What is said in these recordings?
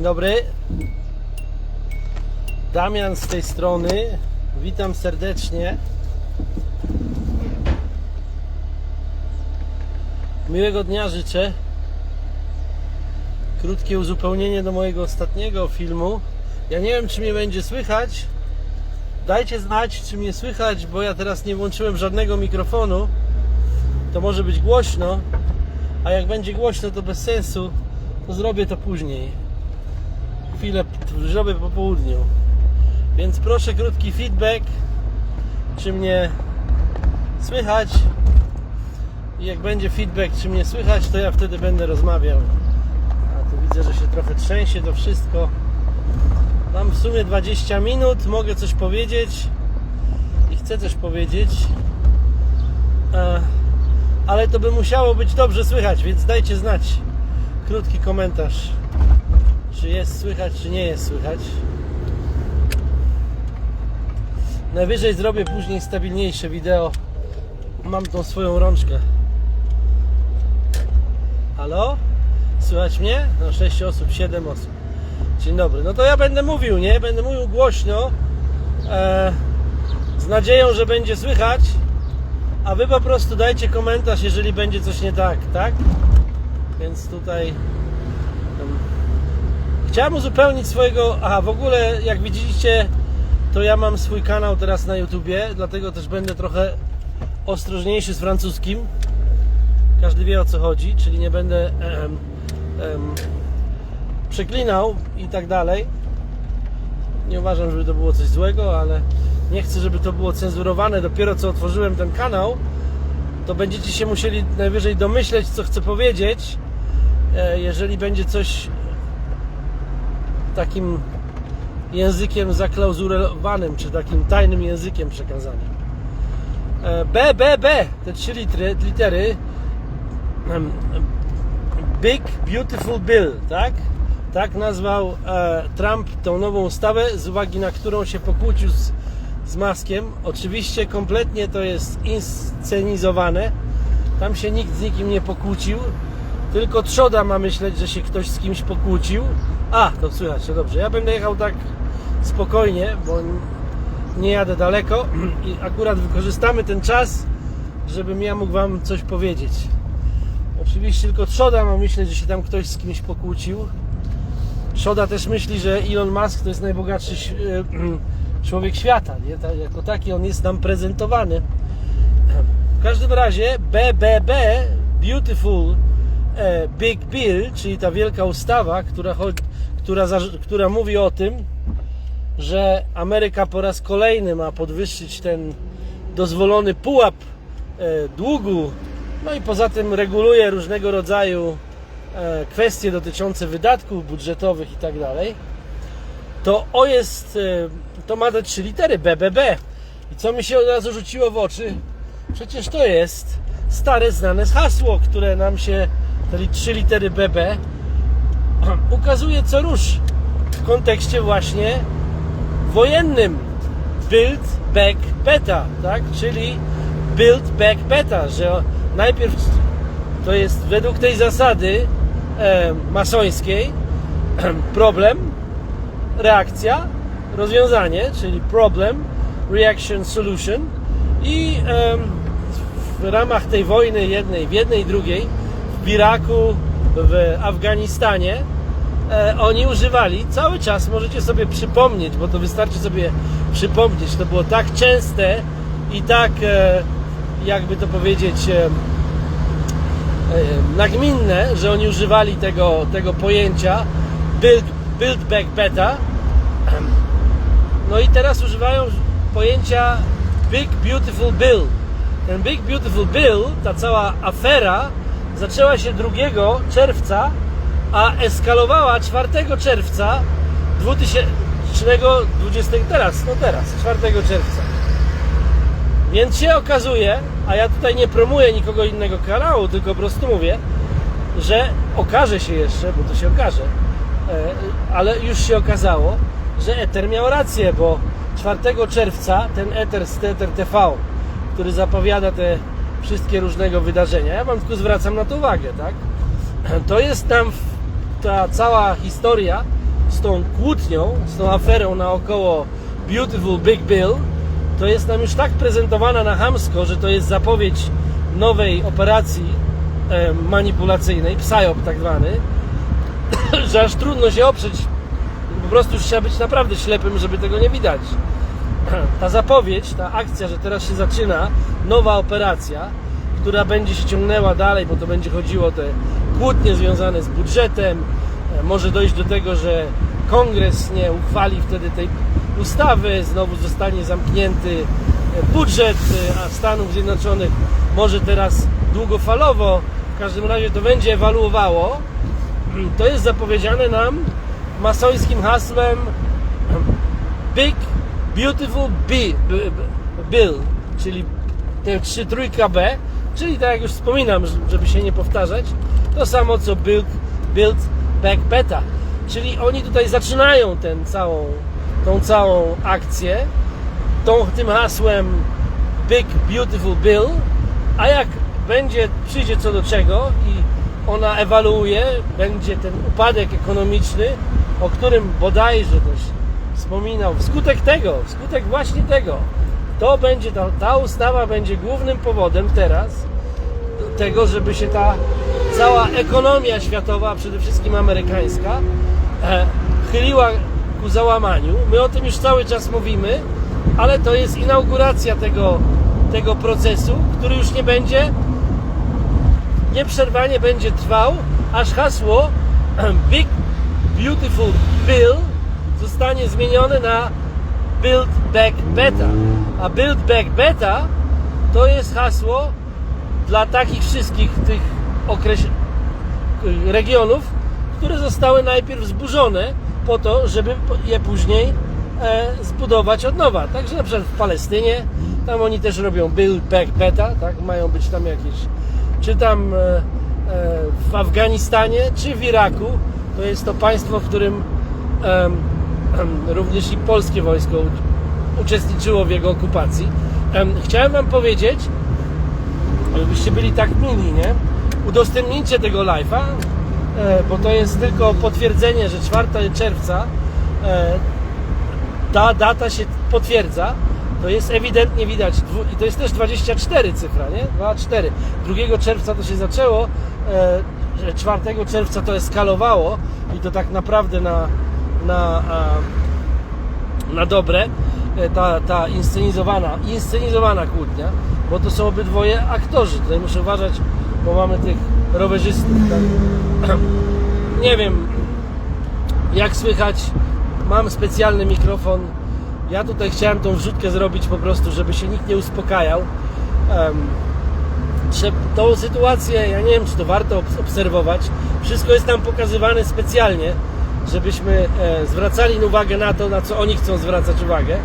Dzień dobry. Damian z tej strony. Witam serdecznie. Miłego dnia życzę. Krótkie uzupełnienie do mojego ostatniego filmu. Ja nie wiem, czy mnie będzie słychać. Dajcie znać, czy mnie słychać, bo ja teraz nie włączyłem żadnego mikrofonu. To może być głośno, a jak będzie głośno, to bez sensu. To zrobię to później. Chwilę zrobię po południu. Więc proszę krótki feedback, czy mnie słychać. I jak będzie feedback, czy mnie słychać, to ja wtedy będę rozmawiał. A tu widzę, że się trochę trzęsie to wszystko. Mam w sumie 20 minut, mogę coś powiedzieć i chcę coś powiedzieć. E, ale to by musiało być dobrze słychać, więc dajcie znać. Krótki komentarz, czy jest słychać, czy nie jest słychać. Najwyżej zrobię później stabilniejsze wideo. Mam tą swoją rączkę. Halo? Słychać mnie? No 6 osób, 7 osób. Dzień dobry. No to ja będę mówił, nie? Będę mówił głośno. E, z nadzieją, że będzie słychać. A wy po prostu dajcie komentarz, jeżeli będzie coś nie tak, tak? Więc tutaj. Em, chciałem uzupełnić swojego. Aha, w ogóle, jak widzieliście, to ja mam swój kanał teraz na YouTubie, dlatego też będę trochę ostrożniejszy z francuskim. Każdy wie o co chodzi, czyli nie będę em, em, przeklinał i tak dalej. Nie uważam, żeby to było coś złego, ale nie chcę, żeby to było cenzurowane. Dopiero co otworzyłem ten kanał, to będziecie się musieli najwyżej domyśleć, co chcę powiedzieć. E, Jeżeli będzie coś takim językiem zaklauzulowanym, czy takim tajnym językiem przekazanym. E, B, B, B, te trzy litry, litery. Big Beautiful Bill, tak? Tak nazwał e, Trump tą nową ustawę, z uwagi na którą się pokłócił z, z Maskiem. Oczywiście kompletnie to jest inscenizowane. Tam się nikt z nikim nie pokłócił. Tylko trzoda ma myśleć, że się ktoś z kimś pokłócił. A, to słychać, to dobrze. Ja będę jechał tak spokojnie, bo nie jadę daleko i akurat wykorzystamy ten czas, żebym ja mógł Wam coś powiedzieć. Oczywiście tylko trzoda ma myśleć, że się tam ktoś z kimś pokłócił. Trzoda też myśli, że Elon Musk to jest najbogatszy człowiek świata. Nie? Jako taki on jest nam prezentowany. W każdym razie BBB, Beautiful e, Big Bill, czyli ta wielka ustawa, która, cho- która, która mówi o tym, że Ameryka po raz kolejny ma podwyższyć ten dozwolony pułap e, długu, no i poza tym reguluje różnego rodzaju e, kwestie dotyczące wydatków budżetowych i tak dalej, to o jest, e, to ma te trzy litery BBB. I co mi się od razu rzuciło w oczy? Przecież to jest stare, znane hasło, które nam się, te trzy litery BB, ukazuje co rusz w kontekście właśnie wojennym. Build back beta, tak? Czyli build back beta, że najpierw to jest według tej zasady e, masońskiej problem, reakcja, rozwiązanie, czyli problem, reaction, solution i em, w ramach tej wojny jednej, w jednej i drugiej, w Iraku, w Afganistanie, e, oni używali cały czas, możecie sobie przypomnieć, bo to wystarczy sobie przypomnieć, to było tak częste i tak, e, jakby to powiedzieć, e, nagminne, że oni używali tego, tego pojęcia build, build back beta. No i teraz używają pojęcia Big Beautiful Bill. Ten Big Beautiful Bill, ta cała afera zaczęła się 2 czerwca, a eskalowała 4 czerwca 2020, teraz, no teraz, 4 czerwca. Więc się okazuje, a ja tutaj nie promuję nikogo innego kanału, tylko po prostu mówię, że okaże się jeszcze, bo to się okaże, e, ale już się okazało, że Ether miał rację, bo 4 czerwca ten Ether z Ether TV, który zapowiada te wszystkie różnego wydarzenia, ja Wam tylko zwracam na to uwagę, tak? To jest tam ta cała historia z tą kłótnią, z tą aferą naokoło Beautiful Big Bill, to jest nam już tak prezentowana na hamsko, że to jest zapowiedź nowej operacji manipulacyjnej, PSYOP tak zwany, że aż trudno się oprzeć. Po prostu trzeba być naprawdę ślepym, żeby tego nie widać. Ta zapowiedź, ta akcja, że teraz się zaczyna nowa operacja, która będzie się ciągnęła dalej, bo to będzie chodziło o te kłótnie związane z budżetem. E, Może dojść do tego, że kongres nie uchwali wtedy tej ustawy, znowu zostanie zamknięty e, budżet e, a Stanów Zjednoczonych może teraz długofalowo, w każdym razie to będzie ewaluowało. To jest zapowiedziane nam masońskim hasłem Big Beautiful Bill, czyli te trzy trójka B, czyli tak jak już wspominam, żeby się nie powtarzać, to samo co Build, build Back Beta, czyli oni tutaj zaczynają ten całą, tą całą akcję tą, tym hasłem Big Beautiful Bill, a jak będzie, przyjdzie co do czego i ona ewaluuje, będzie ten upadek ekonomiczny, o którym bodajże też wspominał, wskutek tego, wskutek właśnie tego, to będzie, ta, ta ustawa będzie głównym powodem teraz tego, żeby się ta cała ekonomia światowa, a przede wszystkim amerykańska, e, chyliła ku załamaniu. My o tym już cały czas mówimy, ale to jest inauguracja tego, tego procesu, który już nie będzie nieprzerwanie będzie trwał, aż hasło Big Beautiful Bill zostanie zmienione na Build Back Beta. A Build Back Beta to jest hasło dla takich wszystkich tych okreś... regionów, które zostały najpierw zburzone po to, żeby je później e, zbudować od nowa. Także na przykład w Palestynie, tam oni też robią Build Back Beta, tak? mają być tam jakieś czy tam e, e, w Afganistanie, czy w Iraku. To jest to państwo, w którym również i polskie wojsko uczestniczyło w jego okupacji. Em, Chciałem Wam powiedzieć, żebyście byli tak mili, nie? Udostępnijcie tego live'a, e, bo to jest tylko potwierdzenie, że 4 czerwca e, ta data się potwierdza, to jest ewidentnie widać i to jest też 24 cyfra, nie? 24. 2 czerwca to się zaczęło, e, że 4 czerwca to eskalowało i to tak naprawdę na, na, na dobre e, ta, ta inscenizowana, inscenizowana kłótnia, bo to są obydwoje aktorzy. Tutaj muszę uważać, bo mamy tych rowerzystów. Tak? Nie wiem, jak słychać, mam specjalny mikrofon. Ja tutaj chciałem tą wrzutkę zrobić po prostu, żeby się nikt nie uspokajał. Tą sytuację, ja nie wiem, czy to warto obs- obserwować. Wszystko jest tam pokazywane specjalnie, żebyśmy e, zwracali uwagę na to, na co oni chcą zwracać uwagę.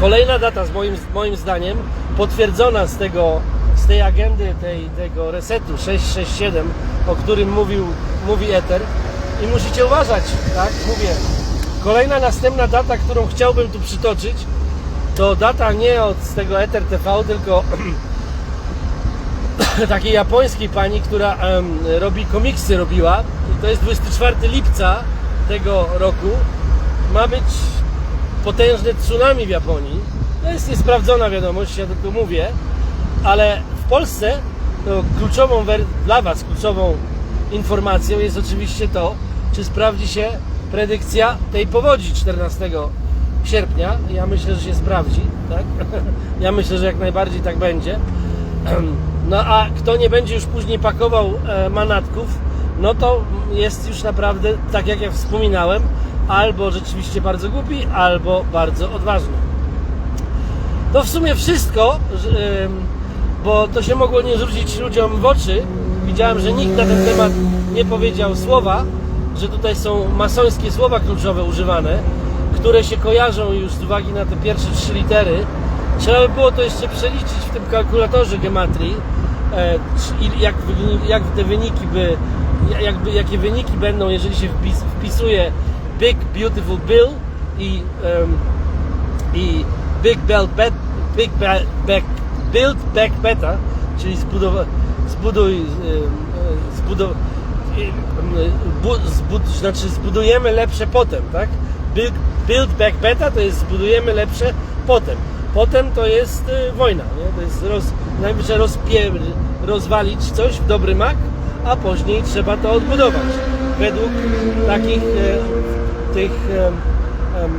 Kolejna data, z moim, moim zdaniem, potwierdzona z, tego, z tej agendy, tej, tego resetu 667, o którym mówił, mówi Ether. I musicie uważać, tak? Mówię. Kolejna następna data, którą chciałbym tu przytoczyć, to data nie od z tego Ether TV, tylko takiej japońskiej pani, która em, robi komiksy, robiła. To jest 24 lipca tego roku. Ma być potężne tsunami w Japonii. To jest niesprawdzona wiadomość, ja tylko mówię, ale w Polsce to kluczową dla Was kluczową informacją jest oczywiście to, czy sprawdzi się predykcja tej powodzi 14 sierpnia. Ja myślę, że się sprawdzi, tak? Ja myślę, że jak najbardziej tak będzie. No a kto nie będzie już później pakował e, manatków, no to jest już naprawdę, tak jak ja wspominałem, albo rzeczywiście bardzo głupi, albo bardzo odważny. To w sumie wszystko, bo to się mogło nie rzucić ludziom w oczy. Widziałem, że nikt na ten temat nie powiedział słowa, że tutaj są masońskie słowa kluczowe używane, które się kojarzą już z uwagi na te pierwsze trzy litery. Trzeba by było to jeszcze przeliczyć w tym kalkulatorze gematrii, e, jak, jak te wyniki by, jakby, jakie wyniki będą, jeżeli się wpis, wpisuje Big Beautiful Bill i, em, i Big Bell Big Ba- Back, Build Back Beta, czyli zbudowa, zbuduj, zbudow, bu, zbud, znaczy zbudujemy lepsze potem, tak? Build, build back better to jest zbudujemy lepsze potem. Potem to jest y, wojna, nie? To jest roz, najwyżej rozwalić coś w dobry mak, a później trzeba to odbudować. Według takich e, tych em,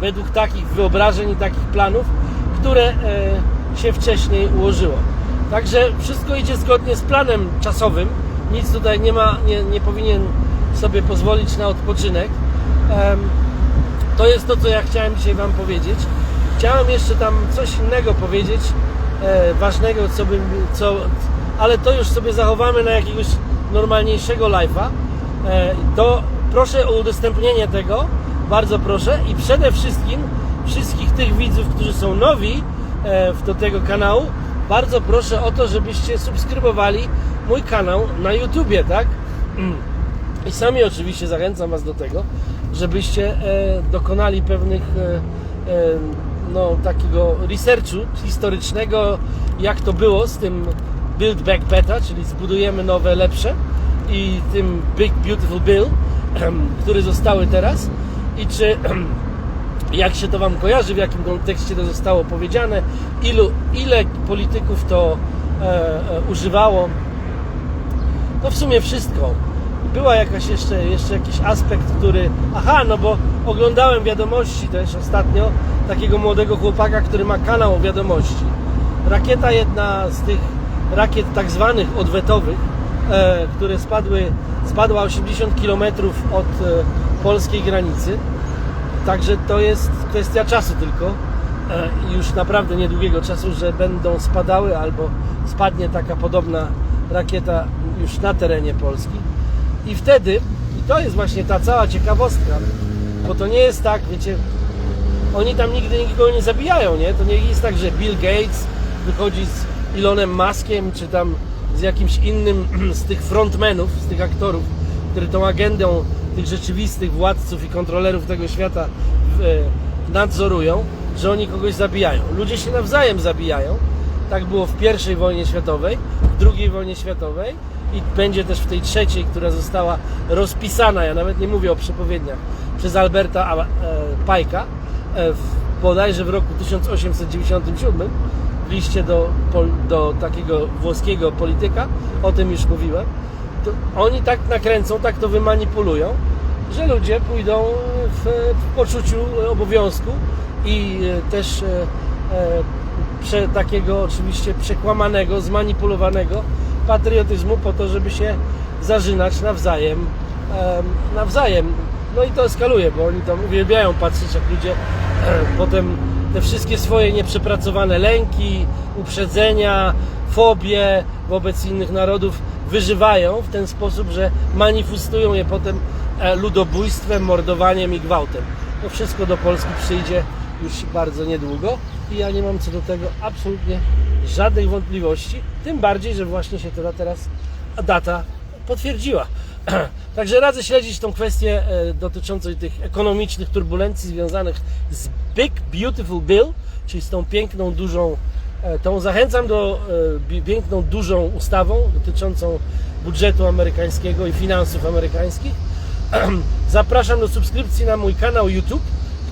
według takich wyobrażeń i takich planów, które e, się wcześniej ułożyło. Także wszystko idzie zgodnie z planem czasowym. Nic tutaj nie ma, nie, nie powinien sobie pozwolić na odpoczynek. To jest to, co ja chciałem dzisiaj Wam powiedzieć. Chciałem jeszcze tam coś innego powiedzieć, e, ważnego, co bym, co, ale to już sobie zachowamy na jakiegoś normalniejszego live'a. E, to proszę o udostępnienie tego, bardzo proszę i przede wszystkim wszystkich tych widzów, którzy są nowi e, do tego kanału, bardzo proszę o to, żebyście subskrybowali mój kanał na YouTubie, tak? I sami oczywiście zachęcam Was do tego, żebyście e, dokonali pewnych no, takiego researchu historycznego, jak to było z tym Build Back Better, czyli zbudujemy nowe, lepsze i tym Big Beautiful Bill, które zostały teraz i czy jak się to Wam kojarzy, w jakim kontekście to zostało powiedziane, ilu, ile polityków to e, e, używało, no w sumie wszystko. Była jakaś jeszcze, jeszcze jakiś aspekt, który. Aha, no bo oglądałem wiadomości też ostatnio takiego młodego chłopaka, który ma kanał wiadomości. Rakieta jedna z tych rakiet tak zwanych odwetowych, e, które spadły, spadła 80 km od e, polskiej granicy. Także to jest kwestia czasu tylko. E, Już naprawdę niedługiego czasu, że będą spadały albo spadnie taka podobna rakieta już na terenie Polski. I wtedy, i to jest właśnie ta cała ciekawostka, bo to nie jest tak, wiecie, oni tam nigdy nikogo nie zabijają, nie? To nie jest tak, że Bill Gates wychodzi z Elonem Muskiem, czy tam z jakimś innym z tych frontmenów, z tych aktorów, które tą agendą tych rzeczywistych władców i kontrolerów tego świata w, nadzorują, że oni kogoś zabijają. Ludzie się nawzajem zabijają. Tak było w pierwszej wojnie światowej, w drugiej wojnie światowej i będzie też w tej trzeciej, która została rozpisana, ja nawet nie mówię o przepowiedniach, przez Alberta e, Pajka, e, bodajże w roku 1897 w liście do, do takiego włoskiego polityka, o tym już mówiłem, oni tak nakręcą, tak to wymanipulują, że ludzie pójdą w, w poczuciu obowiązku i e, też e, e, prze, takiego oczywiście przekłamanego, zmanipulowanego patriotyzmu po to, żeby się zażynać nawzajem, em, nawzajem. No i to eskaluje, bo oni tam uwielbiają patrzeć, jak ludzie e, potem te wszystkie swoje nieprzepracowane lęki, uprzedzenia, fobie wobec innych narodów wyżywają w ten sposób, że manifestują je potem e, ludobójstwem, mordowaniem i gwałtem. To wszystko do Polski przyjdzie już bardzo niedługo i ja nie mam co do tego absolutnie żadnych wątpliwości, tym bardziej, że właśnie się to teraz data potwierdziła. Także radzę śledzić tą kwestię e, dotyczącą tych ekonomicznych turbulencji związanych z Big Beautiful Bill, czyli z tą piękną, dużą, e, tą zachęcam do e, piękną, dużą ustawą dotyczącą budżetu amerykańskiego i finansów amerykańskich. Zapraszam do subskrypcji na mój kanał YouTube,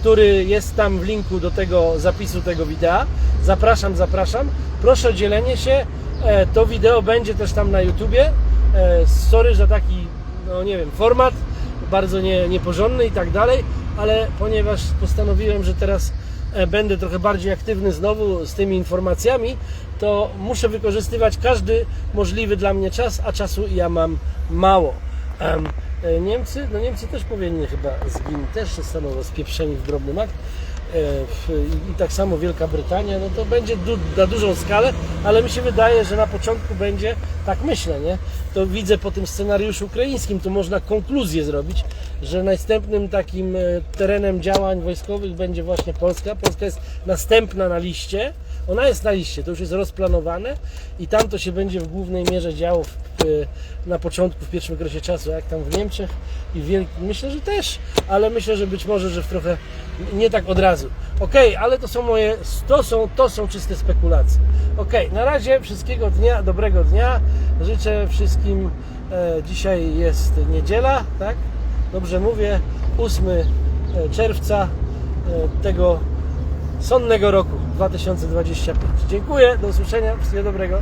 który jest tam w linku do tego zapisu tego wideo. Zapraszam, zapraszam. Proszę o dzielenie się. To wideo będzie też tam na YouTubie. Sorry za taki, no nie wiem, format bardzo nie, nieporządny i tak dalej, ale ponieważ postanowiłem, że teraz e, będę trochę bardziej aktywny znowu z tymi informacjami, to muszę wykorzystywać każdy możliwy dla mnie czas, a czasu ja mam mało. E, Niemcy, no Niemcy też powinni chyba zginąć, też zostaną rozpieprzeni w drobny mak. E, I, tak samo Wielka Brytania, no to będzie du, na dużą skalę, ale mi się wydaje, że na początku będzie, tak myślę, nie? To widzę po tym scenariuszu ukraińskim, tu można konkluzję zrobić, że następnym takim e, terenem działań wojskowych będzie właśnie Polska. Polska jest następna na liście, ona jest na liście, to już jest rozplanowane i tam to się będzie w głównej mierze działo w, na początku, w pierwszym okresie czasu, jak tam w Niemczech i w. Myślę, że też, ale myślę, że być może, że w trochę nie tak od razu. Okej, ale to są moje, to są, to są czyste spekulacje. Okej, na razie wszystkiego dnia, dobrego dnia. Życzę wszystkim, e, dzisiaj jest niedziela, tak? Dobrze mówię, 8 czerwca e, tego sonnego roku 2025. Dziękuję, do usłyszenia, wszystkiego dobrego.